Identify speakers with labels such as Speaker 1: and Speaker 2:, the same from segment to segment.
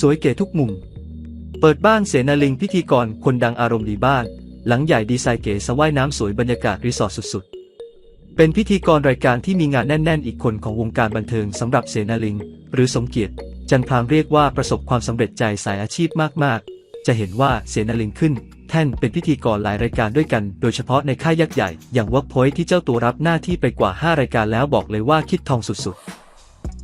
Speaker 1: สวยเก๋ทุกมุม เปิดบ้านเสนาลิงพิธีกรคนดังอารมณ์ดีบ้าน หลังใหญ่ดีไซน์เก๋สว่ายน้ำสวยบรรยากาศรีสอร์ทสุดๆ เป็นพิธีกรรายการที่มีงานแน่น ๆ อีกคนของวงการบันเทิงสำหรับเสนาลิง หรือสมเกียรติ จันพรามเรียกว่าประสบความสำเร็จใจสายอาชีพมากๆ จะเห็นว่าเสนาลิงขึ้น แท่นเป็นพิธีกรหลายรายการด้วยกัน โดยเฉพาะในค่ายยักษ์ใหญ่ อย่าง Workpoint ที่เจ้าตัวรับหน้าที่ไปกว่า 5 รายการแล้วบอกเลยว่าคิดทองสุดๆ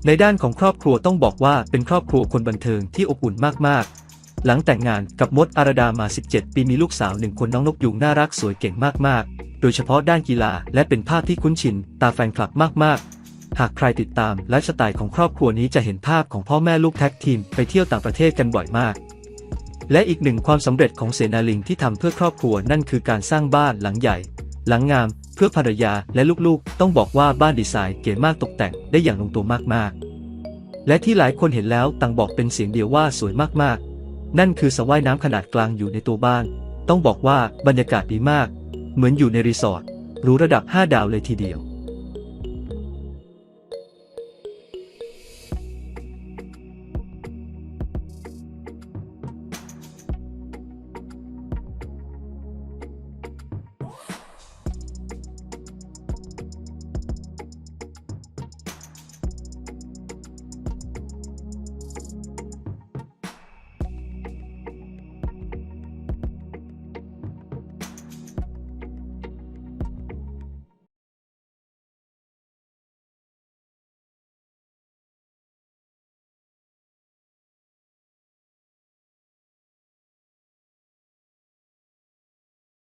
Speaker 1: ในด้านของครอบครัวต้องบอกว่าเป็นครอบครัวคนบันเทิงที่อบอุ่นมากๆ หลังแต่งงานกับมดอารดามา 17 ปีมีลูกสาวหนึ่งคนน้องนกยุงน่ารักสวยเก่งมากๆ โดยเฉพาะด้านกีฬาและเป็นภาพที่คุ้นชิน ตาแฟนคลับมากๆ หากใครติดตามไลฟ์สไตล์ของครอบครัวนี้จะเห็นภาพของพ่อแม่ลูกแท็กทีมไปเที่ยวต่างประเทศกันบ่อยมาก และอีกหนึ่งความสำเร็จของเสนาลิงที่ทำเพื่อครอบครัวนั่นคือการสร้างบ้านหลังใหญ่ หลังงาม เพื่อภรรยาและลูกๆ ต้องบอกว่าบ้านดีไซน์เก๋มากตกแต่งได้อย่างลงตัวมากๆ และที่หลายคนเห็นแล้วต่างบอกเป็นเสียงเดียวว่าสวยมากๆ นั่นคือสระว่ายน้ำขนาดกลางอยู่ในตัวบ้าน ต้องบอกว่าบรรยากาศดีมาก เหมือนอยู่ในรีสอร์ทหรูระดับ 5 ดาวเลยทีเดียว